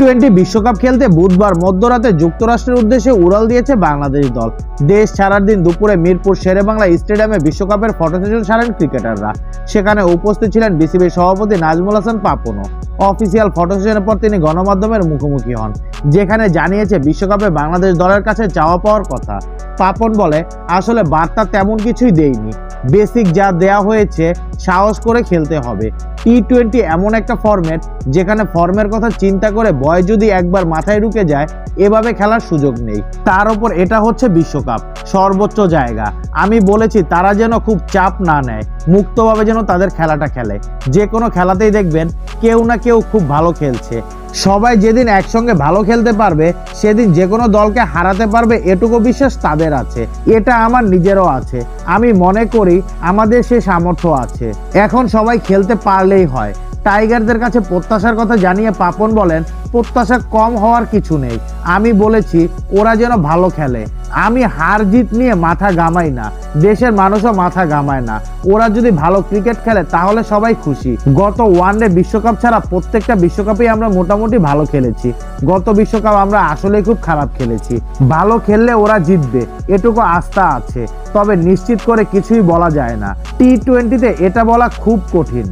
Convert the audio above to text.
Twenty বিশ্বকাপ খেলতে বুধবার মধ্যরাতে যুক্তরাষ্ট্রের উদ্দেশ্যে উড়াল দিয়েছে বাংলাদেশ দল। দেশ ছাড়ার দিন দুপুরে মিরপুর শেরেবাংলা স্টেডিয়ামে বিশ্বকাপের ফটো সেশন সারেন ক্রিকেটাররা। সেখানে উপস্থিত ছিলেন বিসিবির সভাপতি নাজমুল হাসান পাপনও। অফিসিয়াল ফটো সেশনের পর তিনি গণমাধ্যমের মুখোমুখি হন, যেখানে জানিয়েছে বিশ্বকাপে বাংলাদেশ দলের কাছে চাওয়া পাওয়ার কথা। পাপন বলে, আসলে বার্তা তেমন কিছুই দেয়নি বেসিক যা দেয়া হয়েছে, সাহস করে খেলতে হবে। টি টোয়েন্টি এমন একটা ফরম্যাট যেখানে ফর্মের কথা চিন্তা করে বয় যদি একবার মাথায় ঢুকে যায়, এভাবে খেলার সুযোগ নেই। তার উপর এটা হচ্ছে বিশ্বকাপ, সর্বোচ্চ জায়গা। আমি বলেছি, তারা যেন খুব চাপ না নেয়, মুক্তভাবে যেন তাদের খেলাটা খেলে। যে কোনো খেলাতেই দেখবেন, কেউ না কেউ খুব ভালো খেলছে। সবাই যেদিন একসঙ্গে ভালো খেলতে পারবে, সেদিন যে কোনো দলকে হারাতে পারবে, এটুকু বিশ্বাস তাদের আছে। এটা আমার নিজেরও আছে। আমি মনে করি আমাদের সে সামর্থ্য আছে। এখন সবাই খেলতে পারলেই হয়। টাইগারদের কাছে প্রত্যাশার কথা জানিয়ে পাপন বলেন, প্রত্যাশা কম হওয়ার কিছু নেই। আমি বলেছি, ওরা যেন ভালো খেলে। আমি হার জিত নিয়ে মাথা গামাই না, দেশের মানুষও মাথা গামায় না। ওরা যদি ভালো ক্রিকেট খেলে, তাহলে সবাই খুশি। গত ওয়ানডে বিশ্বকাপ ছাড়া প্রত্যেকটা বিশ্বকাপেই আমরা মোটামুটি ভালো খেলেছি। গত বিশ্বকাপ আমরা আসলে খুব খারাপ খেলেছি। ভালো খেললে ওরা জিতবে, এটুকু আস্থা আছে। তবে নিশ্চিত করে কিছুই বলা যায় না। টি টোয়েন্টিতে এটা বলা খুব কঠিন।